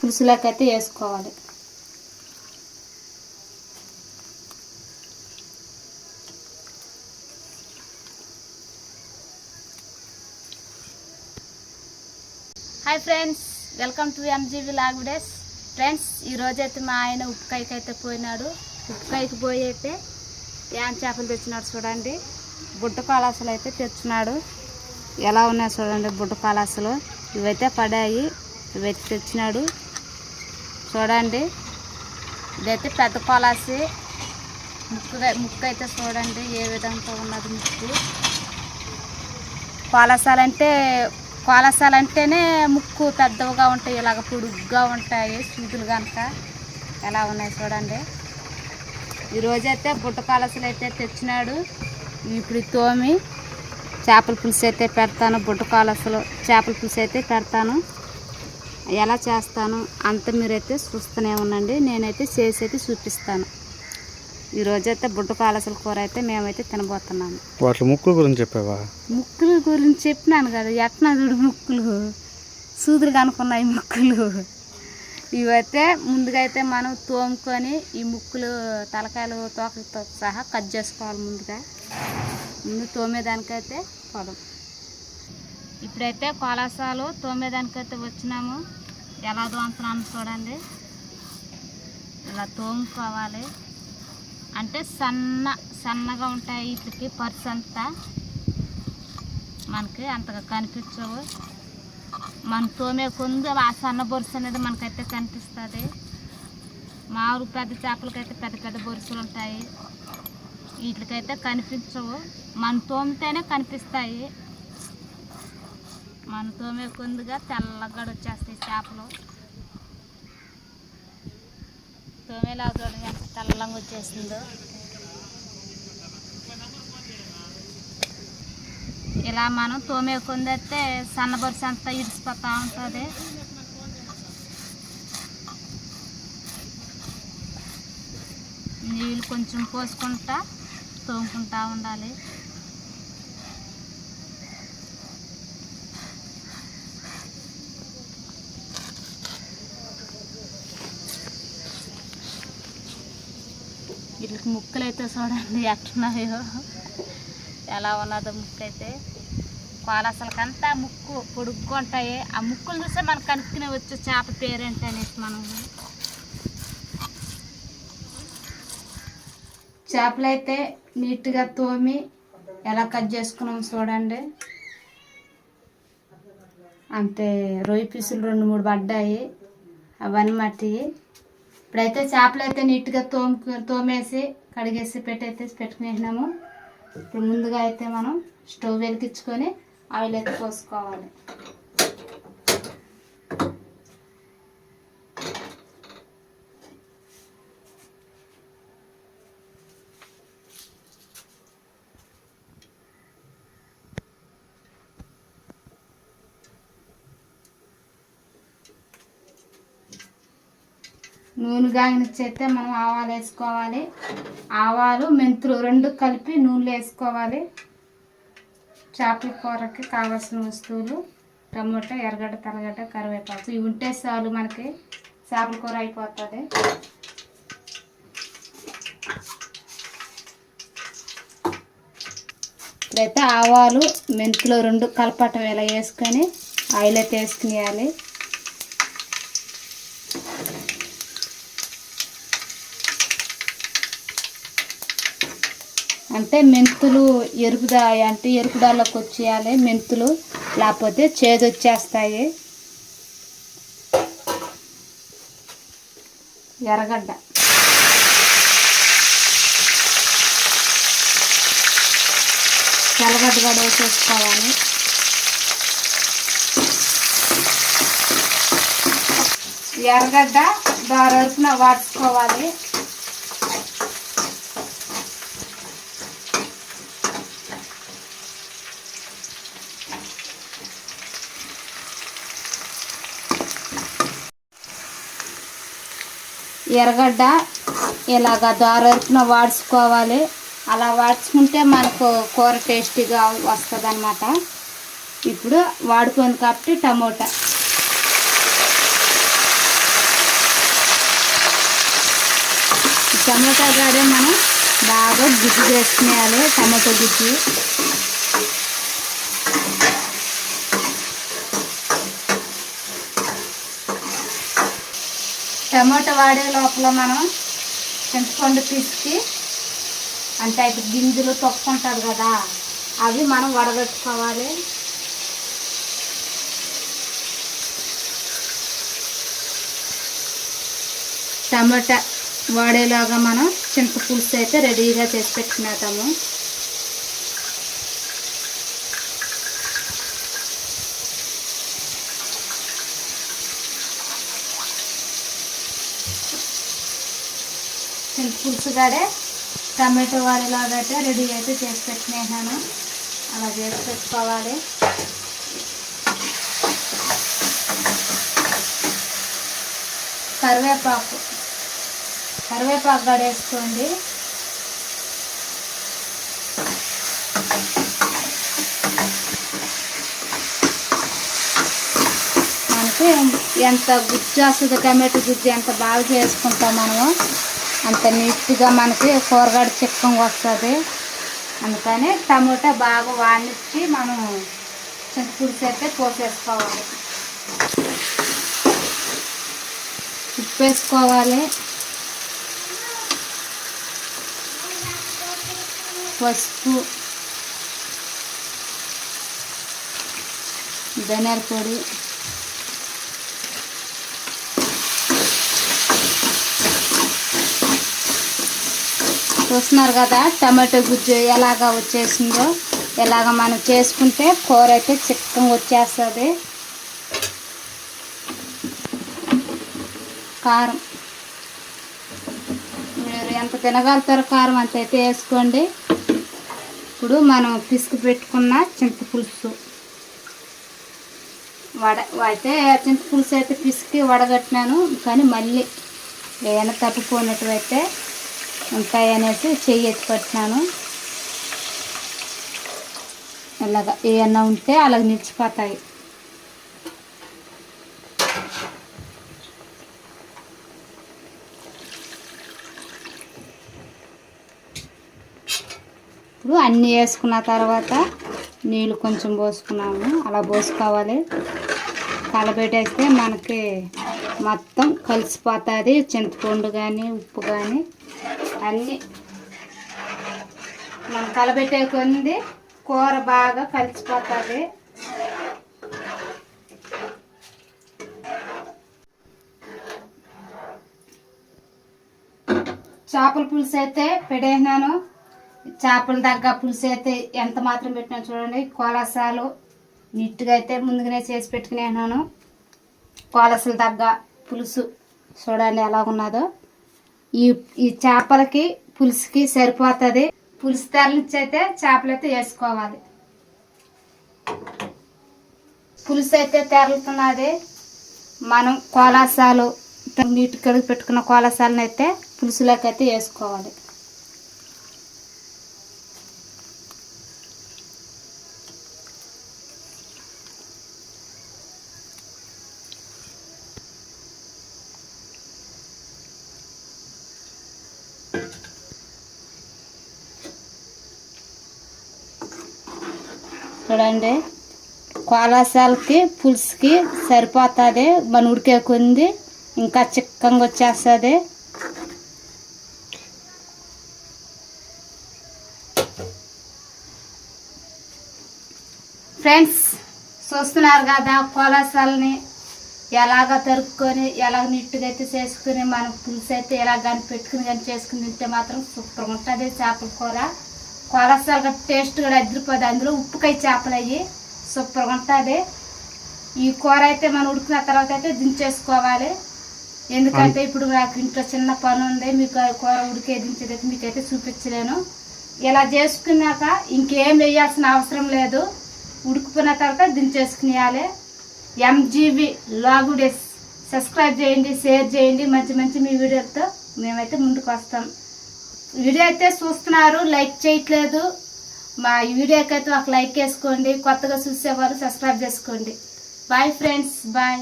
పులుసులోకైతే అయితే వేసుకోవాలి hi friends welcome to MGV లాగ్డేస్ friends ఈరోజైతే మా ఆయన ఉప్పుకాయకి అయితే పోయినాడు. ఉప్పుకాయకి పోయి అయితే యాన్ చేపలు తెచ్చినాడు చూడండి. బుట్ట కాలాసులు అయితే తెచ్చినాడు. ఎలా ఉన్నాయి చూడండి బుట్ట కాలాసులు? ఇవైతే పడాయి. ఇవైతే తెచ్చినాడు. చూడండి. ఇదైతే పెద్ద కొలాసి. ముక్కు ముక్కు అయితే చూడండి ఏ విధంగా ఉన్నది ముక్కు. కోలసాలంటే కోలసాలంటేనే ముక్కు పెద్దవిగా ఉంటాయి ఇలాగ పొడుగ్గా ఉంటాయి సూదులు కనుక ఎలా ఉన్నాయి చూడండి. ఈరోజైతే బుట్ట కాలసలు అయితే తెచ్చినాడు. ఇప్పుడు తోమి చేపల పులుసు అయితే పెడతాను బుట్ట కాలసలు చేపల పులుసు అయితే పెడతాను. ఎలా చేస్తాను అంత మీరైతే చూస్తూనే ఉండండి. నేనైతే చేసి అయితే చూపిస్తాను ఈరోజైతే బుట్ట కాలసల కూర అయితే మేమైతే తినబోతున్నాము వాటి ముక్కుల గురించి చెప్పావా? ముక్కుల గురించి చెప్పినాను కదా ఎట్నా చూడు ముక్కులు? సూదులు కనుక్కున్నాయి ముక్కులు. ఇవైతే ముందుగా అయితే మనం తోముకొని ఈ ముక్కులు తలకాయలు తోకలతో సహా కట్ చేసుకోవాలి ముందుగా. ముందు తోమేదానికైతే పొలం ఇప్పుడైతే కోలాసాలు తోమేదానికైతే వచ్చినాము. ఎలా తోముతున్నాను చూడండి. ఇలా తోముకోవాలి. అంటే సన్న సన్నగా ఉంటాయి వీటికి పర్స్ అంతా. మనకి అంతగా కనిపించవు. మన తోమే కొందు ఆ సన్న బొరుసు అనేది మనకైతే కనిపిస్తుంది. మామూలు పెద్ద చేపలకైతే పెద్ద పెద్ద బొరుసులు ఉంటాయి. వీటికైతే కనిపించవు. మన తోమితేనే కనిపిస్తాయి. మన తోమే కుందుగా తెల్లగా వచ్చేస్తాయి చేపలు. తోమేలా చూడండి ఎంత తెల్లంగా వచ్చేసిందో ఇలా మనం తోమే కొందైతే సన్నబరిసి అంతా ఇడిసిపోతూ ఉంటుంది. నీళ్ళు కొంచెం పోసుకుంటా తోముకుంటా ఉండాలి. వీటికి ముక్కలు అయితే చూడండి ఎట్టున్నాయో ఎలా ఉన్నదో ముక్కు అయితే కోలాసలకంతా ముక్కు పొడుగ్గా ఉంటాయి. ఆ ముక్కులు చూస్తే మనకు కనుక్కునే వచ్చు చేప పేరేంటి అనేసి మనం. చేపలు అయితే నీట్గా తోమి ఎలా కట్ చేసుకున్నాం చూడండి. అంతే రొయ్య పీసులు రెండు మూడు పడ్డాయి. అవన్నీ మట్టి. ఇప్పుడైతే చేపలు అయితే నీట్గా తోము తోమేసి కడిగేసి పెట్టయితే పెట్టుకునేసినాము. ఇప్పుడు ముందుగా అయితే మనం స్టవ్ వెలిగించుకొని ఆయిల్ అయితే పోసుకోవాలి. నూనె గాగినిచ్చి మనం ఆవాలు వేసుకోవాలి. ఆవాలు మెంతులు రెండు కలిపి నూనెలో వేసుకోవాలి. చేపల కూరకి కావాల్సిన వస్తువులు టమోటా ఎర్రగడ్డ తెల్లగడ్డ కరివేపాకు. ఇవి ఉంటే చాలు మనకి చేపల కూర అయిపోతుంది. ఇప్పుడైతే ఆవాలు మెంతులు రెండు కలపటం ఇలా వేసుకొని ఆయిల్ అయితే వేసుకునేయాలి. అంటే మెంతులు ఎరుపుదా అంటే ఎరుపుదాల్లోకి వచ్చేయాలి మెంతులు. లేకపోతే చేదొచ్చేస్తాయి. ఎర్రగడ్డ. తెల్లగడ్డ కూడా వేసేసుకోవాలి. ఎర్రగడ్డ దారి వరకున వాడుకోవాలి. ఎర్రగడ్డ ఇలాగ దారపున వాడ్చుకోవాలి. అలా వాడ్చుకుంటే మనకు కూర టేస్టీగా వస్తుంది అనమాట ఇప్పుడు వాడుకుంది కాబట్టి టమోటా. టమోటా కాడే మనం బాగా గుజ్జు చేసుకునేయాలి. టమాటో గుజ్జు. టమాటా వాడే లోపల మనం చింతపండు పిసికి అంటే అయితే గింజలు తొక్కు ఉంటుంది కదా అవి మనం వడగట్టుకోవాలి టమాటా వాడేలాగా మనం చింతపులుసు అయితే రెడీగా చేసి పెట్టుకున్నాము పులుసు కాడే టమాటో వాడేలాగా అయితే రెడీ అయితే చేసి పెట్టుకునేసాను అలా చేసి పెట్టుకోవాలి. కరివేపాకు. కరివేపాకు గడేసుకోండి మనకి ఎంత గుజ్జు వస్తుంది టమాటో గుజ్జు ఎంత బాగా చేసుకుంటాం మనము. అంత నీట్గా మనకి కూరగాడ చిక్కం వస్తుంది. అందుకని టమోటా బాగా వాడించి మనం చింతపులుసు అయితే పోసేసుకోవాలి. ఉప్పు వేసుకోవాలి పసుపు ధనియాల పొడి చూస్తున్నారు కదా టమాటో గుజ్జు ఎలాగ వచ్చేసిందో ఎలాగ మనం చేసుకుంటే కూర అయితే చిక్కగా వచ్చేస్తుంది. కారం. మీరు ఎంత తినగలుగుతారో కారం అంత అయితే వేసుకోండి. ఇప్పుడు మనం పిసుకు పెట్టుకున్న చింతపులుసు. వడ అయితే చింతపులుసు అయితే పిసికి వడగట్టినాను కానీ మళ్ళీ ఏమైనా తప్పిపోయినట్టు అయితే ఉంటాయనేసి చెయ్యి ఎత్తి పట్టినాను. ఇలాగ ఏమన్నా ఉంటే అలాగ నిలిచిపోతాయి. ఇప్పుడు అన్నీ వేసుకున్న తర్వాత నీళ్ళు కొంచెం పోసుకున్నాము. అలా పోసుకోవాలి. కలబెట్టేస్తే మనకి మొత్తం కలిసిపోతుంది. చింతపండు కానీ ఉప్పు కానీ అన్నీ మనం కలబెట్టే కొంది కూర బాగా కలిసిపోతుంది. చేపల పులుసు అయితే పెట్టేసినాను. చేపల దగ్గ పులుసు అయితే ఎంత మాత్రం పెట్టినా చూడండి. కోలసాలు నీట్గా అయితే ముందుగానే చేసి పెట్టుకునేసినాను. కోలసల దగ్గ పులుసు చూడండి ఎలా ఉన్నదో. ఈ ఈ చేపలకి పులుసుకి సరిపోతుంది. పులుసు తెరలించి అయితే చేపలైతే వేసుకోవాలి. పులుసు అయితే తెరలుతున్నది. మనం కోలాసాలు నీటి కడిగి పెట్టుకున్న కోలాసాలను అయితే పులుసులోకి అయితే వేసుకోవాలి. చూడండి. కోలాసాలకి పులుసుకి సరిపోతుంది. మన ఉడికే కొంది. ఇంకా చిక్కంగా వచ్చేస్తుంది. ఫ్రెండ్స్ చూస్తున్నారు కదా కోలాసాలని ఎలాగ తరుక్కొని ఎలాగ నీట్గా అయితే చేసుకుని మనం పులుసు అయితే ఎలా కానీ పెట్టుకుని కానీ చేసుకుని తింటే మాత్రం సూపర్ ఉంటుంది చేపల కూర. కొలసాలుగా టేస్ట్ కూడా అదిరిపోదు అందులో ఉప్పుకాయ చేపలు అవి సూపర్గా ఉంటుంది. ఈ కూర అయితే మనం ఉడికిన తర్వాత అయితే దించేసుకోవాలి. ఎందుకంటే ఇప్పుడు నాకు ఇంట్లో చిన్న పని ఉంది. మీకు కూర ఉడికే దించేది మీకైతే చూపించలేను. ఇలా చేసుకున్నాక ఇంకేం వేయాల్సిన అవసరం లేదు. ఉడికిపోయిన తర్వాత దించేసుకునేయాలి. ఎంజీబీ లాగుడెస్. సబ్స్క్రైబ్ చేయండి షేర్ చేయండి. మంచి మంచి మీ వీడియోతో మేమైతే ముందుకు వస్తాం. వీడియో అయితే చూస్తున్నారు లైక్ చేయట్లేదు. మా ఈ వీడియోకి అయితే ఒక లైక్ వేసుకోండి కొత్తగా చూసేవారు సబ్స్క్రైబ్ చేసుకోండి. Bye friends bye